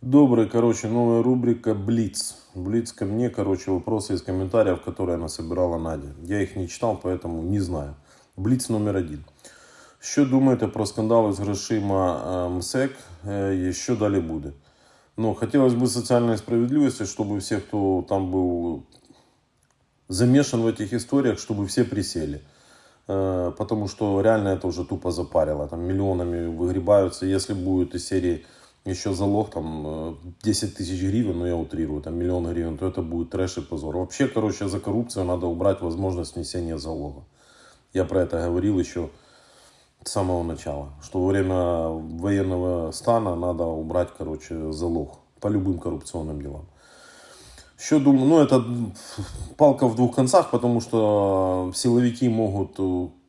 Добрый, короче, новая рубрика Блиц. Блиц ко мне, короче, вопросы из комментариев, которые она собирала Надя. Я их не читал, поэтому не знаю. Бліц номер один. Що думаєте про скандали з грошима е, МСЕК е, і що далі буде? Ну, хотелось бы социальной справедливости, чтобы все, кто там был замешан в этих историях, чтобы все присели. Э, Потому что реально это уже тупо запарило. Там миллионами выгребаются. Если будет из серии еще залог там э, 10 тысяч гривен, ну я утрирую, там миллион гривен, то это будет трэш и позор. Вообще, короче, за коррупцию надо убрать возможность внесения залога. Я про это говорил еще с самого начала, что во время военного стана надо убрать, короче, залог по любым коррупционным делам. Что думаю, ну это палка в двух концах, потому что силовики могут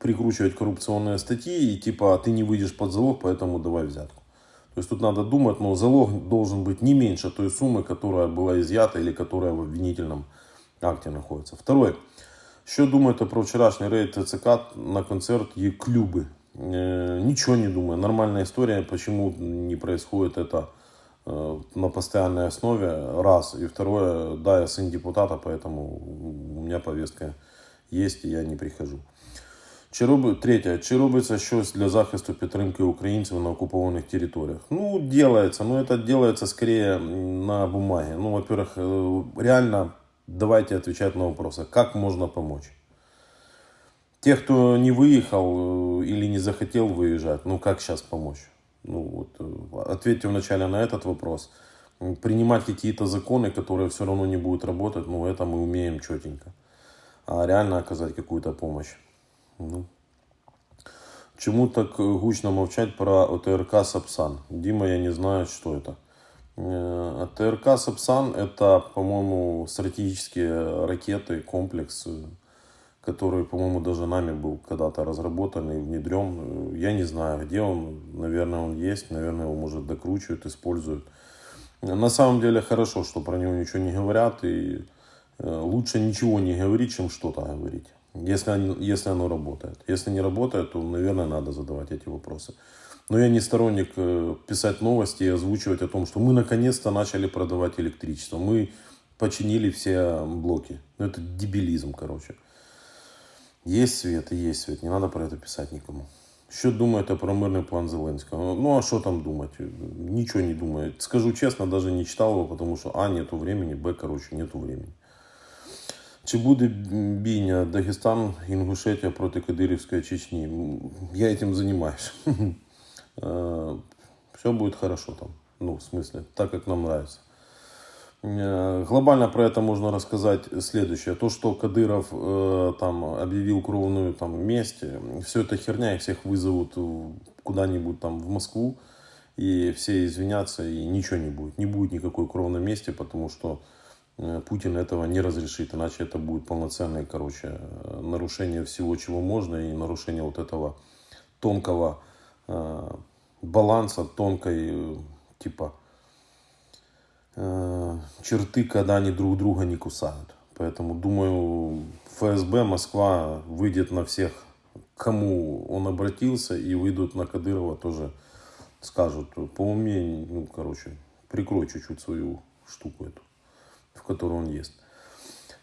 прикручивать коррупционные статьи и типа ты не выйдешь под залог, поэтому давай взятку. То есть тут надо думать, но залог должен быть не меньше той суммы, которая была изъята или которая в обвинительном акте находится. Второе. Що думаєте про вчорашній рейд ТЦК на концерт Еклюбы? Э, ничего не думаю. Нормальная история. Почему не происходит это э, на постоянной основе? Раз. И второе. Да, я сын депутата, поэтому у меня повестка есть, и я не прихожу. Чи роби... Третє. Чи робиться щось для захисту підтримки українців на окупованих територіях? Ну, делается. Но это делается скорее на бумаге. Ну, во-первых, э, реально давайте отвечать на вопросы. Как можно помочь? Те, кто не выехал э, или не захотел выезжать, ну как сейчас помочь? Ну вот, э, ответьте вначале на этот вопрос. М, Принимать какие-то законы, которые все равно не будут работать, ну это мы умеем четенько. А реально оказать какую-то помощь. Ну. Чему так гучно молчать про ОТРК Сапсан? Дима, я не знаю, что это. ОТРК Сапсан это, по-моему, стратегические ракеты, комплекс, который, по-моему, даже нами был когда-то разработан и внедрен. Я не знаю, где он. Наверное, он есть. Наверное, его, может, докручивают, используют. На самом деле хорошо, что про него ничего не говорят. И лучше ничего не говорить, чем что-то говорить. Если, если оно работает. Если не работает, то, наверное, надо задавать эти вопросы. Но я не сторонник э, писать новости и озвучивать о том, что мы наконец-то начали продавать электричество. Мы починили все блоки. Ну, это дебилизм, короче. Есть свет и есть свет. Не надо про это писать никому. Що думаєте про мирний план Зеленського? Ну, а що там думать? Ничего не думаю. Скажу честно, даже не читал его, потому что А, нету времени, Б, короче, нету времени. Чи буде бійня Дагестан, Інгушетія проти Кадирівської Чечні? М, Я этим занимаюсь. Все будет хорошо там. Ну, в смысле, так, как нам нравится. Э, Глобально про это можно рассказать следующее. То, что Кадыров э, там объявил кровную там месть, все это херня, их всех вызовут в- куда-нибудь там в Москву, и все извинятся, и ничего не будет. Не будет никакой кровной мести, потому что э, Путин этого не разрешит, иначе это будет полноценное, короче, э, нарушение всего, чего можно, и нарушение вот этого тонкого э, баланса, тонкой, э, типа, э, черты, когда они друг друга не кусают. Поэтому, думаю, ФСБ, Москва выйдет на всех, кому он обратился, и выйдут на Кадырова тоже скажут, по уме, ну, короче, прикрой чуть-чуть свою штуку эту, в которой он есть.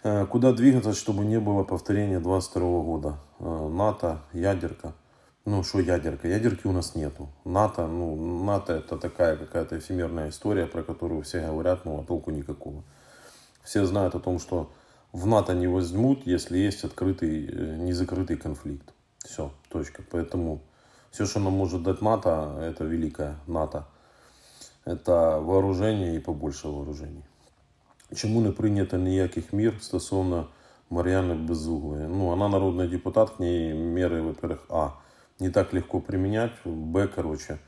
Э, Куда двигаться, чтобы не было повторения 22 года? Э, НАТО, ядерка. Ну, что ядерка? Ядерки у нас нету. НАТО, ну, НАТО это такая какая-то эфемерная история, про которую все говорят, но а толку никакого. Все знают о том, что в НАТО не возьмут, если есть открытый, э, незакрытый конфликт. Все, точка. Поэтому все, что нам может дать НАТО, это великая НАТО. Это вооружение и побольше вооружений. Чому не прийнято ніяких мір стосовно Мар'яни Безуглої? Ну, она народный депутат, к ней меры, во-первых, а, не так легко применять, б, короче,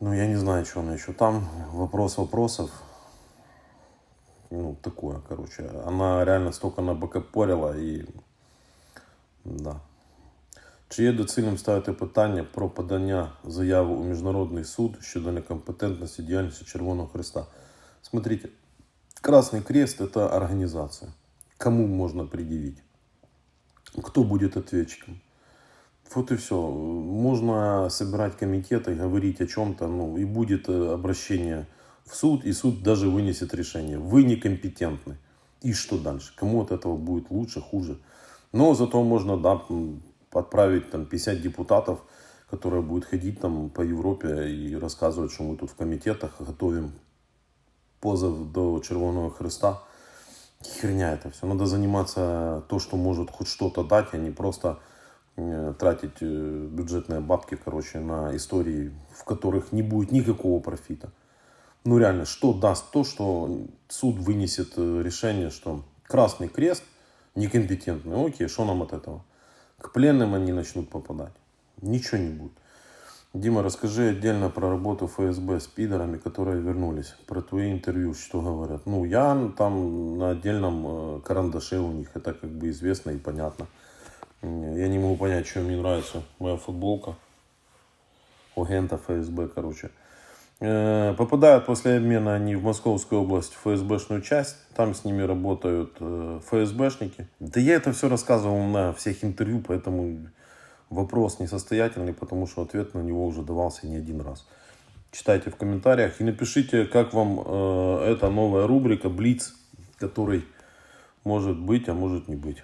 ну, я не знаю, что она еще там, вопрос вопросов, ну, такое, короче, она реально столько набокопорила и, да. Чи є доцільним ставити питання про подання заяви у міжнародний суд щодо некомпетентності діяльності Червоного Христа? Смотрите, Красный Крест – это организация. Кому можно предъявить? Кто будет ответчиком? Вот и все. Можно собирать комитеты, говорить о чем-то, ну, и будет э, обращение в суд, и суд даже вынесет решение. Вы некомпетентны. И что дальше? Кому от этого будет лучше, хуже? Но зато можно да, отправить там 50 депутатов, которые будут ходить там по Европе и рассказывать, что мы тут в комитетах готовим позов до Червоного Христа. Херня это все. Надо заниматься то, что может хоть что-то дать, а не просто э, тратить э, бюджетные бабки, короче, на истории, в которых не будет никакого профита. Ну реально, что даст то, что суд вынесет э, решение, что Красный Крест некомпетентный. Окей, что нам от этого? К пленным они начнут попадать. Ничего не будет. Дима, расскажи отдельно про работу ФСБ с пидорами, которые вернулись. Про твои интервью, что говорят. Ну, я там на отдельном э, карандаше у них, это как бы известно и понятно. Я не могу понять, что мне нравится моя футболка. У агента ФСБ, короче. Э, Попадают после обмена они в Московскую область, в ФСБшную часть. Там с ними работают э, ФСБшники. Да я это все рассказывал на всех интервью, поэтому вопрос несостоятельный, потому что ответ на него уже давался не один раз. Читайте в комментариях и напишите, как вам э, эта новая рубрика Блиц, который может быть, а может не быть.